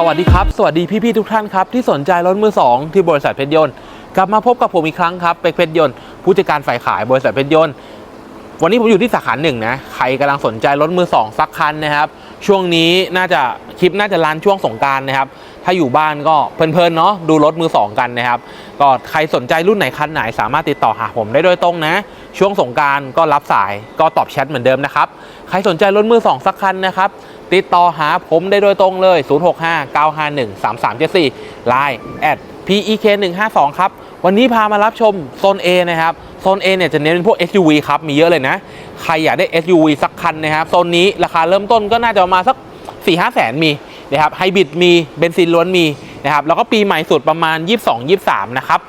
สวัสดีครับ สวัสดีพี่ๆทุกท่านครับ ที่สนใจรถมือสองที่บริษัทเพชรยนต์กลับมาพบกับผมอีกครั้งครับเป็กเพชรยนต์ผู้จัดการฝ่ายขายบริษัทเพชรยนต์วันนี้ผมอยู่ที่สาขาหนึ่งนะใครกำลังสนใจรถมือสองสักคันนะครับ ช่วงนี้น่าจะคลิปน่าจะรันช่วงสงการนะครับ ถ้าอยู่บ้านก็เพลินๆเนาะดูรถมือสองกันนะครับ ก็ใครสนใจรุ่นไหนคันไหนสามารถติดต่อหาผมได้โดยตรงนะ ช่วงสงการก็รับสายก็ตอบแชทเหมือนเดิมนะครับ ใครสนใจรถมือสองสักคันนะครับ ติดต่อหาผมได้โดยตรงเลย 0659513374 Line at pek152 ครับ วันนี้พามารับชมโซน A นะครับ โซน A เนี่ยจะเน้นเป็นพวก SUV ครับ มีเยอะเลยนะ ใครอยากได้ SUV สักคันนะครับ โซนนี้ราคาเริ่มต้นก็น่าจะประมาณสัก 4 5แสนมีนะครับ ไฮบริดมี เบนซินล้วนมีนะครับ แล้วก็ปีใหม่สุดประมาณ 22 23 นะครับ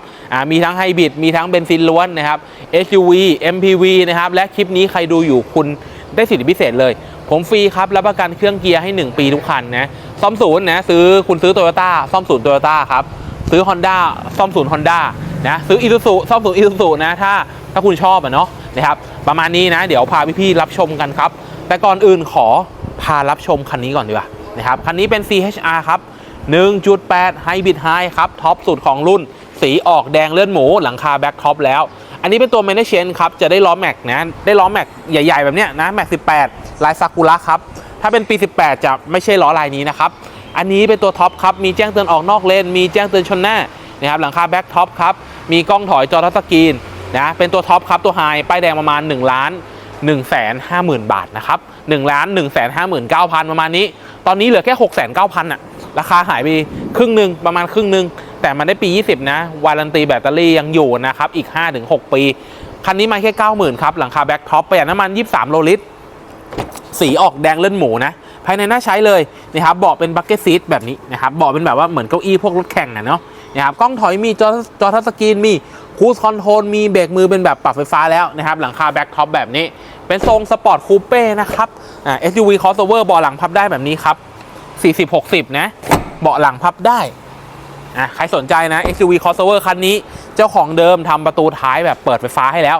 มีทั้งไฮบริดมีทั้งเบนซินล้วนนะครับ SUV MPV นะครับและคลิปนี้ใครดูอยู่คุณได้สิทธิพิเศษเลย ผมฟรีครับรับประกันเครื่องเกียร์ให้ 1 ปีทุกคันนะซ่อมศูนย์นะซื้อคุณซื้อโตโยต้าซ่อมศูนย์โตโยต้าครับซื้อ Honda ซ่อมศูนย์ Honda นะซื้อ Isuzu ซ่อมศูนย์ Isuzu นะถ้าถ้าคุณชอบอะเนาะนะครับประมาณนี้นะเดี๋ยวพาพี่ๆรับชมกันครับ แต่ก่อนอื่นขอพารับชมคันนี้ก่อนดีกว่านะครับคันนี้เป็น CHR ครับ1.8 Hybrid High ครับท็อปสุดของรุ่น สีออกแดงเลือดหมูหลังคาแบ็คท็อปแล้ว อันนี้เป็นตัว m a n a g e n ครับจะได้ล้อแม็กนะได้ล้อแม็กใหญ่ๆ แบบเนี้ยนะแม็ก18ลายซากุระครับถ้าเป็นปี 18 จะไม่ใช่ล้อลายนี้นะครับอันนี้เป็นตัวท็อปครับมีแจ้งเตือนออกนอกเลนมีแจ้งเตือนชนหน้านะครับหลังคาแบ็คท็อปครับมีกล้องถอยจอทัชสกรีนนะเป็นตัวท็อปครับตัวไฮป้ายแดงประมาณ1ล้าน1 5 0 0 0 0 บาทนะครับ1ล้าน1 5 9 0 0 0 ประมาณนี้ ตอนนี้เหลือแค่ 6 9 0 0 0อะราคาหายไปครึ่งหนึ่งประมาณครึ่งหนึ่ง แต่มันได้ปี 20 นะ วารันตีแบตเตอรี่ยังอยู่นะครับ อีก 5-6 ปี คันนี้มาแค่ 90,000 ครับ หลังคาแบ็คท็อปประหยัดน้ำมัน 23 โลลิตร สีออกแดงเลื่อดหมูนะ ภายในน่าใช้เลยนะครับเบาะเป็นบักเก็ตซีทแบบนี้นะครับเบาะเป็นแบบว่าเหมือนเก้าอี้พวกรถแข่งนะเนาะนะครับกล้องถอยมีจอจอทัชสกรีนมีคูสคอนโทรลมีเบรกมือเป็นแบบปรับไฟฟ้าแล้วนะครับ หลังคาแบ็คท็อปแบบนี้ เป็นทรงสปอร์ตคูเป้นะครับอ่า SUV crossover เบาะหลังพับได้แบบนี้ครับ40-60 นะ เบาะหลังพับได้ อะใครสนใจนะ SUV crossover คันนี้เจ้าของเดิมทำประตูท้ายแบบเปิดไฟฟ้าให้แล้ว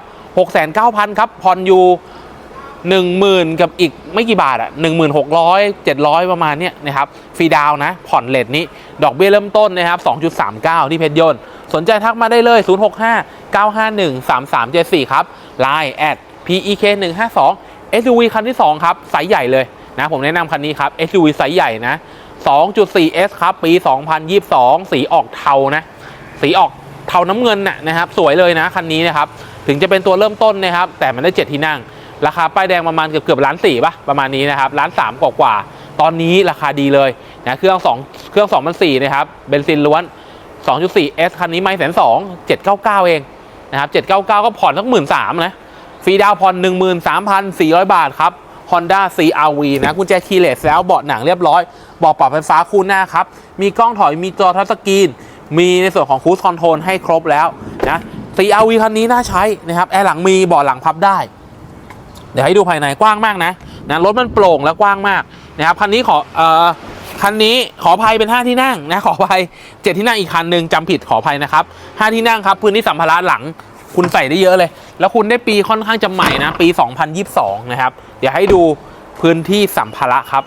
6,900ครับผ่อนอยู่หนึ่งหมื่นกับอีกไม่กี่บาทอะหนึ่งหมื่นหกร้อยเจ็ดร้อยประมาณเนี้ยนะครับฟรีดาวนะ ผ่อนเลทนี้ ดอกเบี้ยเริ่มต้นนะครับสองจุดสามเก้าที่เพชรยนต์สนใจทักมาได้เลยศูนย์หกห้าเก้าห้าหนึ่งสามสามเจ็ดสี่ครับ Line at pek หนึ่งห้าสอง SUV คันที่สองครับไซส์ใหญ่เลยนะ ผมแนะนำคันนี้ครับ SUV ไซส์ใหญ่นะ 2.4S ครับ ปี 2022 สีออกเทานะ สีออกเทาน้ำเงินน่ะนะครับ สวยเลยนะคันนี้นะครับ ถึงจะเป็นตัวเริ่มต้นนะครับ แต่มันได้เจ็ดที่นั่ง ราคาป้ายแดงประมาณเกือบเกือบล้านสี่ป่ะ ประมาณนี้นะครับ ล้านสามกว่ากว่า ตอนนี้ราคาดีเลยนะ เครื่องสองเครื่องสองพันสี่นะครับ เบนซินล้วน 2.4S คันนี้ไม่แสนสองเจ็ดเก้าเองนะครับเจ็ดเก้าก็ผ่อนสักหมื่นสามนะ ฟรีดาวน์ผ่อน13,400 บาทครับ Honda CRV นะกุญแจคีย์เลสแล้วเบาะหนังเรียบร้อยเบาะปรับไฟฟ้าคู่หน้าครับ มีกล้องถอยมีจอทัชสกรีน มีในส่วนของคูสคอนโทรลให้ครบแล้วนะ CRV คันนี้น่าใช้นะครับแอร์หลังมีเบาะหลังพับได้ เดี๋ยวให้ดูภายในกว้างมากนะนะรถมันโปร่งและกว้างมากนะครับคันนี้ขอเอ่อคันนี้ขออภัยเป็น 5 ที่นั่งนะขออภัย7ที่นั่งอีกคันหนึ่งจำผิดขออภัยนะครับ5ที่นั่งครับพื้นที่สัมภาระหลังคุณใส่ได้เยอะเลย แล้วคุณได้ปีค่อนข้างจะใหม่นะ ปี 2022 นะครับ เดี๋ยวให้ดูพื้นที่สัมภาระครับ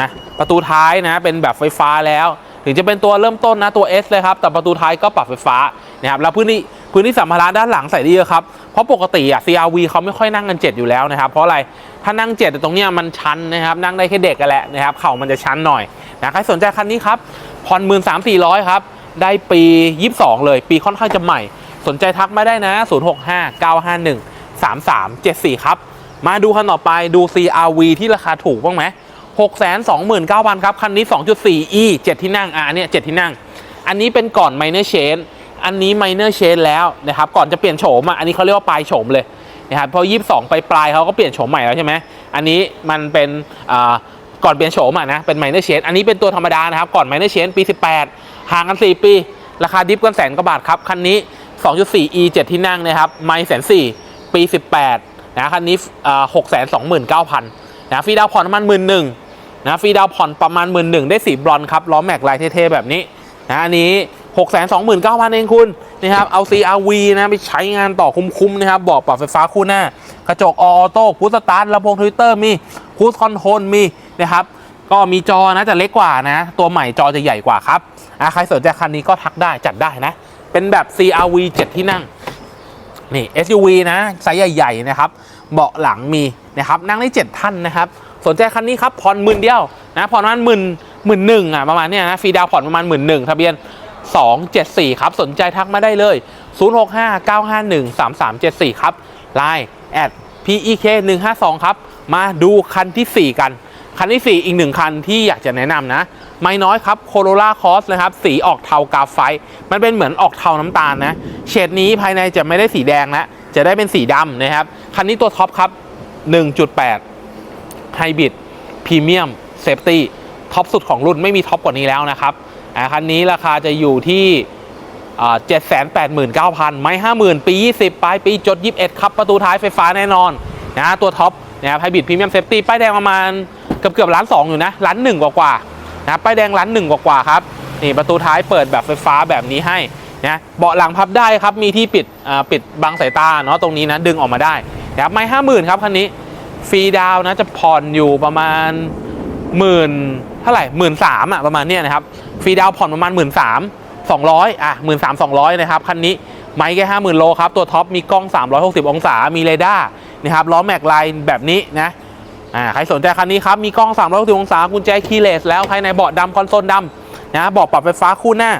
นะประตูท้ายนะเป็นแบบไฟฟ้าแล้ว ถึงจะเป็นตัวเริ่มต้นนะตัว S เลยครับ แต่ประตูท้ายก็ปรับไฟฟ้านะครับแล้วพื้นที่พื้นที่สัมภาระด้านหลังใส่ได้เยอะครับ เพราะปกติอะ CRV เขาไม่ค่อยนั่งกัน 7 อยู่แล้วนะครับ เพราะอะไร ถ้านั่ง7แต่ตรงเนี้ยมันชันนะครับ นั่งได้แค่เด็กกันแหละนะครับ เข่ามันจะชันหน่อยนะใครสนใจคันนี้ครับ ผ่อนหมื่นสามสี่ร้อยครับ ได้ปี 22 เลย ปีค่อนข้างจะใหม่ สนใจทักมาได้นะ 065 951 3374 ครับ มาดูคันต่อไปดู CRV ที่ราคาถูกบ้างไหม629,000ครับ คันนี้ 2.4e 7 ที่นั่งอะเนี่ย7ที่นั่ง อันนี้เป็นก่อน minor change อันนี้ minor change แล้วนะครับ ก่อนจะเปลี่ยนโฉมอะอันนี้เขาเรียกว่าปลายโฉมเลยนะครับพอ22ไปปลายเขาก็เปลี่ยนโฉมใหม่แล้วใช่ไหมอันนี้มันเป็นอ่าก่อนเปลี่ยนโฉมอะนะเป็น minor change อันนี้เป็นตัวธรรมดานะครับ ก่อน minor change ปี 18 ห่างกัน 4 ปี ราคาดิฟกันแสนกว่าบาทครับ คันนี้ 2.4e 7 ที่นั่งนะครับ ไม่แสนสี่ปี 18 นะคันนี้หกแสนสองหมื่นเก้าพันนะฟรีดาวน์ผ่อนประมาณหมื่นหนึ่งนะฟรีดาวน์ผ่อนประมาณหมื่นหนึ่งได้สีบรอนครับล้อแม็กลายเท่ๆแบบนี้นะอันนี้6 2 9 0 0 0เก้าพันเองคุณนะครับเอา CRV นะไปใช้งานต่อคุ้มๆนะครับบอกปรับไฟฟ้าคู่หน้า กระจกออโต้คูสตาร์ทลำโพงทวิตเตอร์มีคูสคอนโทรลมีนะครับก็มีจอนะจะเล็กกว่านะ ตัวใหม่จอจะใหญ่กว่าครับใครสนใจคันนี้ก็ทักได้จัดได้นะ เป็นแบบ CRV 7 ที่นั่ง นี่ SUV นะไซส์ใหญ่ๆนะครับเบาะหลังมีนะครับนั่งได้ 7 ท่านนะครับ สนใจคันนี้ครับผ่อนหมื่นเดียวนะผ่อนประมาณหมื่นหมื่นหนึ่งอะประมาณเนี้ยนะฟรีดาวผ่อนประมาณหมื่นหนึ่งทะเบียน 274 ครับ สนใจทักมาได้เลย 0659513374 ครับ Line แอด PEK 152ครับ มาดูคันทีสี่4 กัน คันที่ 4 อีกหนึ่งคันที่อยากจะแนะนำนะ ไม่น้อยครับ Corolla Cross นะครับ สีออกเทากราไฟ มันเป็นเหมือนออกเทาน้ำตาลนะ เฉดนี้ภายในจะไม่ได้สีแดงแล้ว จะได้เป็นสีดำนะครับ คันนี้ตัวท็อปครับ 1.8ไฮบริดพรีเมียมเซฟตี้ท็อปสุดของรุ่นไม่มีท็อปกว่านี้แล้วนะครับอ่าคันนี้ราคาจะอยู่ที่เจ็ดแสนแปดหมื่นเก้าพันไม่ห้าหมื่นปียี่สิบปลายปีจดยี่สิบเอ็ดครับ ประตูท้ายไฟฟ้าแน่นอนนะตัวท็อปนะครับไฮบริดพรีเมียมเซฟตี้ป้ายแดงประมาณ เกือบเกือบล้านสองอยู่นะล้านหนึ่งกว่าๆนะป้ายแดงล้านหนึ่งกว่าๆครับนี่ประตูท้ายเปิดแบบไฟฟ้าแบบนี้ให้นะเบาะหลังพับได้ครับมีที่ปิดอ่าปิดบังสายตาเนาะตรงนี้นะดึงออกมาได้นะครับไม่ห้าหมื่นครับคันนี้ฟรีดาวน์นะจะผ่อนอยู่ประมาณหมื่นเท่าไหร่หมื่นสามอะประมาณเนี้ยนะครับฟรีดาวน์ผ่อนประมาณหมื่นสามสองร้อยอะหมื่นสามสองร้อยนะครับคันนี้ไม่แค่ห้าหมื่นโลครับตัวท็อปมีกล้อง 360 องศามีเรดาร์นะครับล้อแม็กไลน์แบบนี้นะ อ่าใครสนใจคันนี้ครับ มีกล้อง360องศากุญแจคีย์เลสแล้วภายในเบาะดำคอนโซลดำนะเบาะปรับไฟฟ้าคู่หน้า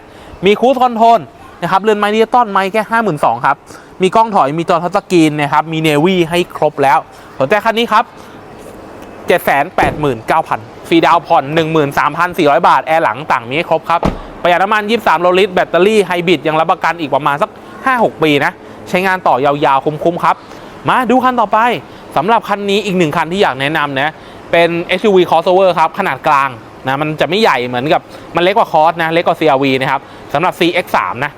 มีคูสคอนโทรลนะครับเรือนไม้ดิจิตอลไม้แค่ห้าหมื่นสองครับ มีกล้องถอยมีจอทัชสกรีนนะครับมีเนวี่ให้ครบแล้ว สนใจคันนี้ครับ789,000ฟรีดาวน์ผ่อน13,400บาท แอร์หลังต่างมีให้ครบครับประหยัดน้ำมัน23โลลิตรแบตเตอรี่ไฮบริดยังรับประกันอีกประมาณสัก5-6ปีนะใช้งานต่อยาวๆคุ้มๆครับ มาดูคันต่อไป สำหรับคันนี้อีกหนึ่งคันที่อยากแนะนำนะ เป็น SUV crossover ครับ ขนาดกลางนะมันจะไม่ใหญ่เหมือนกับมันเล็กกว่าคอสนะ เล็กกว่า CRV นะครับสำหรับ CX3 นะ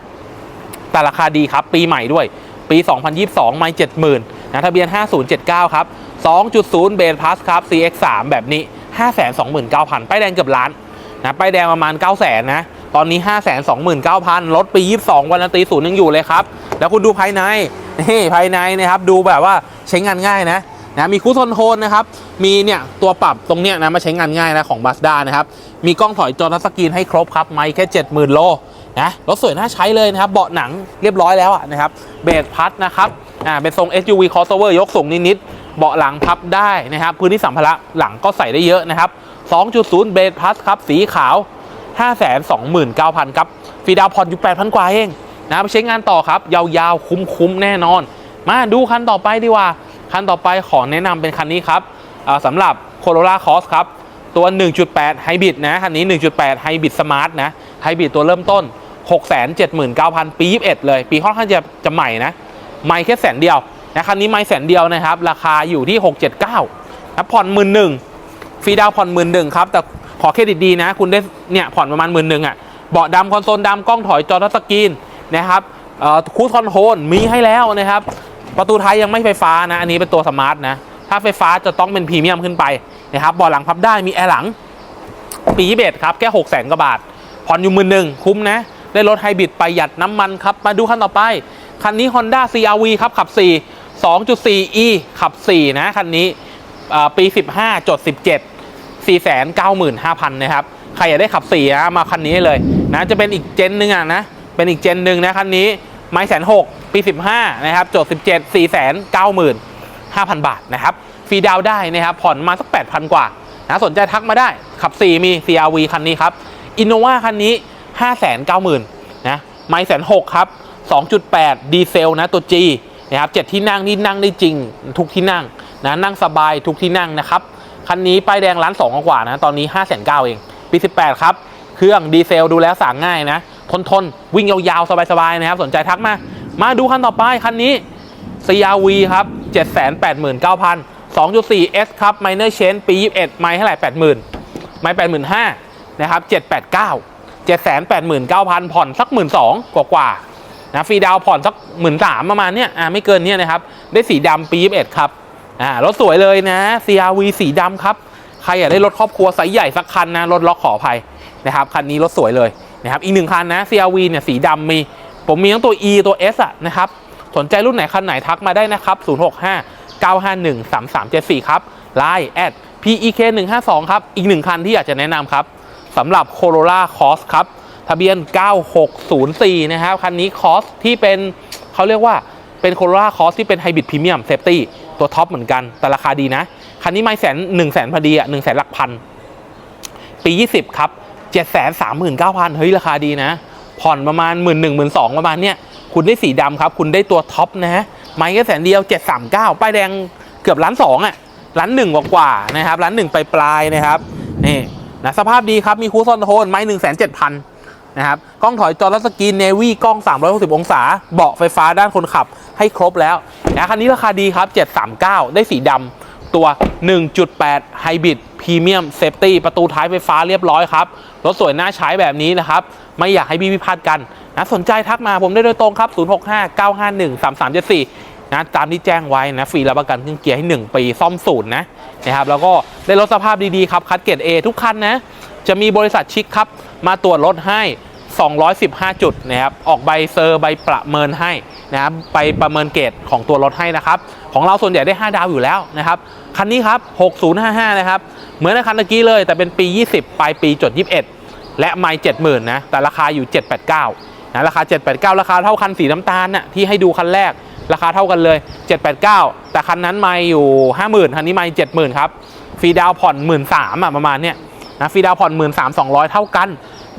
แต่ราคาดีครับ ปีใหม่ด้วย ปี 2022 ไม่ 70,000นะทะเบียน 5079 ครับ 2.0 เบนพลัสครับ CX3 แบบนี้ 529,000 ป้ายแดงเกือบล้านนะป้ายแดงประมาณ 900,000 นะ ตอนนี้ 529,000รถปี 22 วันตีศูนย์ยังอยู่เลยครับ แล้วคุณดูภายใน นี่ภายในนะครับ ดูแบบว่า ใช้งานง่ายนะนะมีคูสคอนโทรลนะครับ มีเนี่ยตัวปรับตรงเนี้ยนะมาใช้งานง่ายนะของ Mazda นะครับ มีกล้องถอยจอทัชสกรีนให้ครบครับ ไม่แค่ 70,000 โลนะรถสวยน่าใช้เลยนะครับ เบาะหนังเรียบร้อยแล้วนะครับ เบรพัดนะครับอ่าเป็นทรง SUV crossover ยกสูงนิดๆเบาะหลังพับได้นะครับ พื้นที่สัมภาระหลังก็ใส่ได้เยอะนะครับ 2.0 เบรพัดครับ สีขาว 529,000 ครับ ฟรีดาวผ่อนอยู่8,000 กว่าเองนะไปใช้งานต่อครับ ยาวๆ คุ้มๆ แน่นอน มาดูคันต่อไปดีกว่า คันต่อไปขอแนะนำเป็นคันนี้ครับอ่าสำหรับ Corolla Cross ครับ ตัว 1.8ไฮบริดนะ คันนี้ 1.8ไฮบริดสมาร์ทนะไฮบริดตัวเริ่มต้น 679,000 ปี 21 เลย ปีค่อนข้างจะจะใหม่นะ ไม่แค่แสนเดียวนะคันนี้ไม่แสนเดียวนะครับ ราคาอยู่ที่ 679นะผ่อนหมื่นหนึ่งฟรีดาวผ่อนหมื่นหนึ่งครับ แต่ขอเครดิตดีนะ คุณได้เนี่ยผ่อนประมาณหมื่นหนึ่งอะเบาะดำคอนโซลดำกล้องถอยจอทัชสกรีนนะครับคูสคอนโทรลมีให้แล้วนะครับ ประตูท้ายยังไม่ไฟฟ้านะ อันนี้เป็นตัวสมาร์ทนะ ถ้าไฟฟ้าจะต้องเป็นพรีเมียมขึ้นไปนะครับเบาะหลังพับได้มีแอร์หลัง ปี21ครับแค่6 0 0 0 0กว่าบาท ผ่อนอยู่หมื่นหนึ่งคุ้มนะ ได้รถไฮบริดประหยัดน้ำมันครับ มาดูคันต่อไป คันนี้ Honda CRV ครับขับ 4 2.4e ขับ 4 นะคันนี้อ่าปี 15จด17 495,000นะครับ ใครอยากได้ขับ4นะมาคันนี้เลยนะ จะเป็นอีกเจนหนึ่งอะนะ เป็นอีกเจนหนึ่งนะคันนี้ ไม่แสนหกปี 15 นะครับจด17 490,000 บาทนะครับ ฟรีดาวได้นะครับ ผ่อนมาสัก 8,000 กว่านะสนใจทักมาได้ ขับ 4 มี CRV คันนี้ครับอินโนวาคันนี้ 590,000นะไม่แสนหกครับ 2.8 ดีเซลนะตัว G นะครับเจ็ดที่นั่งนี่นั่งได้จริง ทุกที่นั่งนะนั่งสบายทุกที่นั่งนะครับ คันนี้ป้ายแดงล้านสองกว่านะ ตอนนี้ 5 9 0 0 0เองปี 18 ครับ เครื่องดีเซลดูแล้วสั่งง่ายนะ ทนทนๆวิ่งยาวๆ สบายๆ นะครับ สนใจทักมา มาดูคันต่อไป คันนี้ CRV ครับ 789,000 2.4 S ครับ Minor Change ปี 21 ไม่เท่าไหร่ 80,000 ไม่ 85,000 นะครับ 789 789,000 ผ่อนสัก 12,000 กว่ากว่านะฟรีดาวผ่อนสัก 13,000 ประมาณเนี้ยอ่าไม่เกินเนี้ยนะครับ ได้สีดำปี 21 ครับอ่ารถสวยเลยนะ CRV สีดำครับ ใครอยากได้รถครอบครัวไซส์ใหญ่สักคันนะ รถล็อกขออภัยนะครับ คันนี้รถสวยเลย นะครับอีกหนึ่งคันนะ CRV เนี่ยสีดำมี ผมมีทั้งตัว E ตัว S อะนะครับ สนใจรุ่นไหนคันไหนทักมาได้นะครับ 065 951 3374 ครับ Line at PEK 152ครับ อีกหนึ่งคันที่อยากจะแนะนำครับสำหรับ Corolla Cross ครับ ทะเบียน 9604 นะครับ คันนี้ Cross ที่เป็นเขาเรียกว่าเป็น Corolla Cross ที่เป็น Hybrid Premium Safety ตัวท็อปเหมือนกัน แต่ราคาดีนะ คันนี้ไม่แสนหนึ่งแสนพอดีอะหนึ่งแสนหลักพัน ปี 20 ครับ 739,000เฮ้ยราคาดีนะ ผ่อนประมาณ 1 1 0 0 0 2ประมาณเนี้ยคุณได้สีดำครับ คุณได้ตัวท็อปนะฮะไม่แค่แสนเดียว 739 ป้ายแดงเกือบล้านสองอะล้านหนึ่งกว่าๆนะครับล้านหนึ่งปลายๆนะครับนี่นะสภาพดีครับ มีคูซอนโทนไม้1 7 0 0 0นเจ็ดพันนะครับกล้องถอยจอรัสกีนเนวี่กล้อง 360 องศา เบาะไฟฟ้าด้านคนขับให้ครบแล้วนะคันนี้ราคาดีครับ 739 ได้สีดำ ตัว 1.8 Hybrid Premium Safety ประตูท้ายไฟฟ้าเรียบร้อยครับ รถสวยน่าใช้แบบนี้นะครับ ไม่อยากให้พี่พิพาทกันนะสนใจทักมาผมได้โดยตรงครับ 0659513374 นะตามที่แจ้งไว้นะฟรีรับประกันเครื่องเกียร์ให้ 1 ปีซ่อมศูนย์นะนะครับแล้วก็ได้รถสภาพดีๆครับคัดเกรด A ทุกคันนะจะมีบริษัทชิคครับมาตรวจรถให้ 215 จุดนะครับออกใบเซอร์ใบประเมินให้นะครับไปประเมินเกรดของตัวรถให้นะครับ ของเราส่วนใหญ่ได้ 5 ดาวอยู่แล้วนะครับ คันนี้ครับ 6055 นะครับ เหมือนในคันตะกี้เลย แต่เป็นปี 20 ปลายปีจด 21 และไม่70,000 นะ แต่ราคาอยู่ 789 นะ ราคา 789 ราคาเท่าคันสีน้ำตาลน่ะที่ให้ดูคันแรก ราคาเท่ากันเลย 789 แต่คันนั้นไม่อยู่ 50,000 คันนี้ไม่70,000 ครับ ฟรีดาวผ่อน 13,000อะประมาณเนี้ยนะ ฟรีดาวน์ผ่อน 13,200 เท่ากัน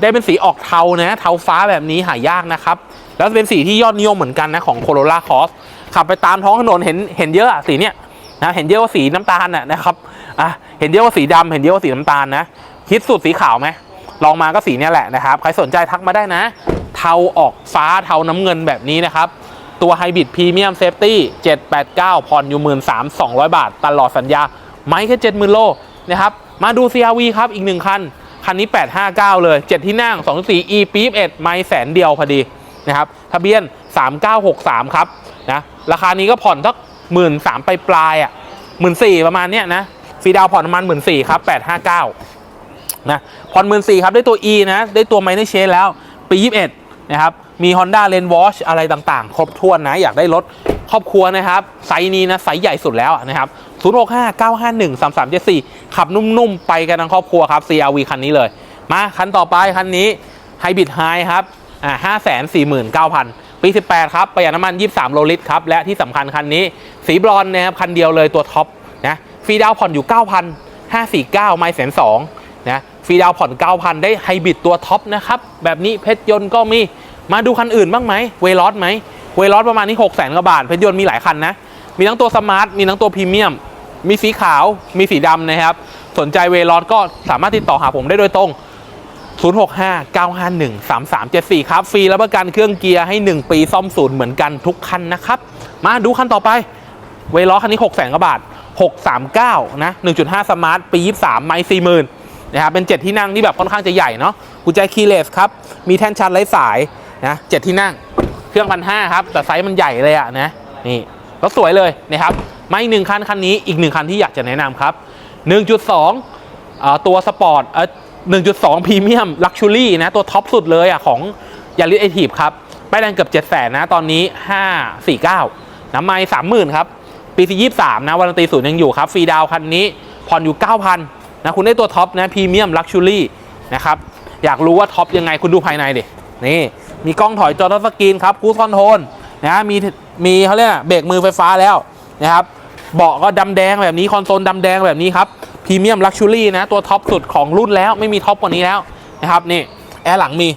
ได้เป็นสีออกเทานะ เทาฟ้าแบบนี้หายากนะครับ แล้วเป็นสีที่ยอดนิยมเหมือนกันนะของ Corolla Cross ขับไปตามท้องถนนเห็นเห็นเยอะอะสีเนี้ย นะเห็นเยอะว่าสีน้ำตาลน่ะนะครับอะเห็นเยอะว่าสีดำเห็นเยอะว่าสีน้ำตาลนะคิดสุดสีขาวไหมลองมาก็สีนี้แหละนะครับใครสนใจทักมาได้นะ เทาออกฟ้าเทาน้ำเงินแบบนี้นะครับตัว Hybrid Premium Safety 789ผ่อนอยู่13,200บาท ตลอดสัญญา ไม่แค่70,000โลนะครับมาดู CRV ครับอีกหนึ่งคัน คันนี้ 859 เลย 7 ที่นั่ง 2.4 E ปี๊บ1ไม่แสนเดียวพอดีนะครับทะเบียน 3963 ครับนะราคานี้ก็ผ่อนสัก หมื่นสามไปปลายอะหมื่นสี่ประมาณเนี้ยนะฟรีดาวผ่อนประมาณหมื่นสี่ครับ859นะผ่อนหมื่นสี่ครับได้ตัว E นะ ได้ตัวไมเนอร์เชนแล้ว ปี21นะครับ มี Honda l a n w a s h อะไรต่างๆ ครบถ้วนนะ อยากได้รถครอบครัวนะครับ ไซส์นี้นะ ไซส์ใหญ่สุดแล้วนะครับ 065 951 3374 ขับนุ่มๆ ไปกันทั้งครอบครัวครับ CRV คันนี้เลย มา คันต่อไป คันนี้ Hybrid High ครับอ่า549,000 ปี 18 ครับ ประหยัดน้ำมัน 23 โลลิตรครับ และที่สำคัญคันนี้ สีบรอนนะครับ คันเดียวเลยตัวท็อปนะฟรีดาวผ่อนอยู่9,000 549 ไม่แสนสองนะฟรีดาวผ่อน 9,000 ได้ไฮบริดตัวท็อปนะครับ แบบนี้เพชรยนต์ก็มี มาดูคันอื่นบ้างไหมเวลอสไหมเวลอสประมาณนี้6 0 0 0 0 0กว่าบาท เพชรยนต์มีหลายคันนะ มีทั้งตัวสมาร์ท มีทั้งตัวพรีเมียม มีสีขาว มีสีดำนะครับ สนใจเวลอสก็สามารถติดต่อหาผมได้โดยตรง 065-951-3374 ครับ ฟรีรับประกันเครื่องเกียร์ให้ 1 ปีซ่อมศูนย์เหมือนกันทุกคันนะครับ มาดูคันต่อไป เวล้อคันนี้6 0 0 0 0กว่าบาท 639 นะ 1.5 สมาร์ท ปี 23 ไม่40,000นะครับเป็น 7 ที่นั่งที่แบบค่อนข้างจะใหญ่เนาะกุญแจคีย์เลสครับ มีแท่นชันไร้สายนะ7ที่นั่ง เครื่องพันห้าครับ แต่ไซส์มันใหญ่เลยอะนะ นี่รถสวยเลยนะครับมาอีกหนึ่งคันคันนี้อีกหนึ่งคันที่อยากจะแนะนำครับ 1.2อ่อตัวสปอร์ต 1.2พรีเมียมลักชูรี่นะ ตัวท็อปสุดเลยอะของยาริสไอทีฟครับป้ายแดงเกือบ 7 0 0 0 0นะตอนนี้ 549 น้ำไม่30,000 ครับ ปีที่23นะวันตีศูนย์ยังอยู่ครับ ฟรีดาวคันนี้ผ่อนอยู่ 9,000นะคุณได้ตัวท็อปนะพรีเมียมลักชูรี่นะครับ อยากรู้ว่าท็อปยังไงคุณดูภายในดิ นี่ มีกล้องถอยจอทัชสกรีนครับคูสคอนโทรลนะมีมีเขาเรียกเบรกมือไฟฟ้าแล้วนะครับ เบาะก็ดำแดงแบบนี้คอนโซลดำแดงแบบนี้ครับพรีเมียมลักชูรี่นะตัวท็อปสุดของรุ่นแล้วไม่มีท็อปกว่านี้แล้วนะครับนี่แอร์หลังมี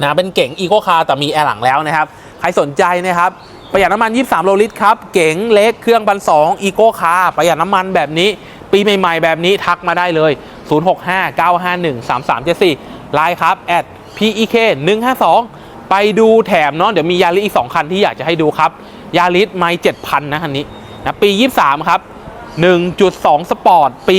นะเป็นเก๋งอีโคคาร์แต่มีแอร์หลังแล้วนะครับใครสนใจนะครับประหยัดน้ำมัน 23 โลลิตรครับ เก๋งเล็กเครื่องบันสองอีโคคาร์ประหยัดน้ำมันแบบนี้ ปีใหม่ๆ แบบนี้ทักมาได้เลย 0659513374 ไลน์ครับ at pek 152 ไปดูแถมเนาะเดี๋ยวมียาริสอีก 2 คันที่อยากจะให้ดูครับ ยาริสไม่7,000 นะคันนี้ นะปี 23 ครับ 1.2 สปอร์ต ปี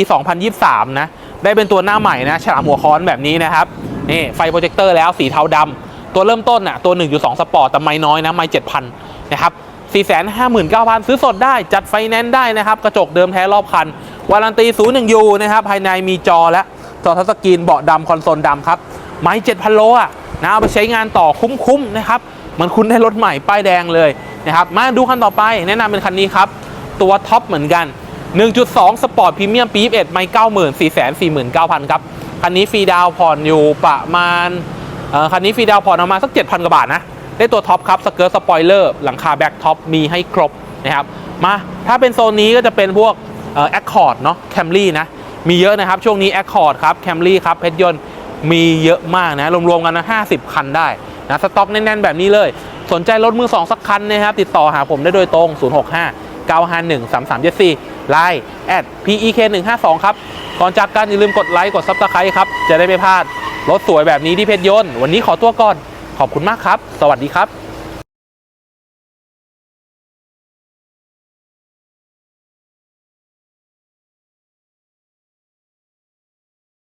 2023 นะ ได้เป็นตัวหน้าใหม่นะ ฉลามหัวค้อนแบบนี้นะครับ นี่ไฟโปรเจคเตอร์แล้วสีเทาดำ ตัวเริ่มต้นน่ะตัว 1.2 สปอร์ต แต่ไม่น้อยนะ ไม่7,000 นะครับ459,000 ซื้อสดได้ จัดไฟแนนซ์ได้นะครับ กระจกเดิมแท้รอบคัน วารันตีศูนย์ยูนะครับ ภายในมีจอและจอทัชสกรีน เบาะดำคอนโซลดำครับ ไม้7,000โลอะนะเอาไปใช้งานต่อคุ้มๆนะครับมือนคุณได้รถใหม่ป้ายแดงเลยนะครับ มาดูคันต่อไปแนะนำเป็นคันนี้ครับ ตัวท็อปเหมือนกัน 1.2 สปอร์ตพรีเมียมปี21ไม่90,000 449,000 ครับ คันนี้ฟรีดาวผ่อนอยู่ประมาณอ่อคันนี้ฟรีดาวผ่อนประมาณสัก 7,000 กว่าบาทนะ ได้ตัวท็อปครับ สเกิร์ตสปอยเลอร์ หลังคาแบ็กท็อปมีให้ครบนะครับ มา ถ้าเป็นโซนนี้ก็จะเป็นพวกแอคคอร์ดเนาะแคมรี่นะ มีเยอะนะครับ ช่วงนี้แอคคอร์ดครับแคมรี่ครับเพชรยนต์มีเยอะมากนะ รวมๆกันนะ 50 คันได้นะ สต็อกแน่นๆ แบบนี้เลย สนใจรถมือ2สักคันนะครับ ติดต่อหาผมได้โดยตรง 065 951 3374ไลน์แอด PEK 152 ครับก่อนจากกันอย่าลืมกดไลค์กดซับสไครต์ครับ จะได้ไม่พลาดรถสวยแบบนี้ที่เพชรยนต์ วันนี้ขอตัวก่อน ขอบคุณมากครับ สวัสดีครับ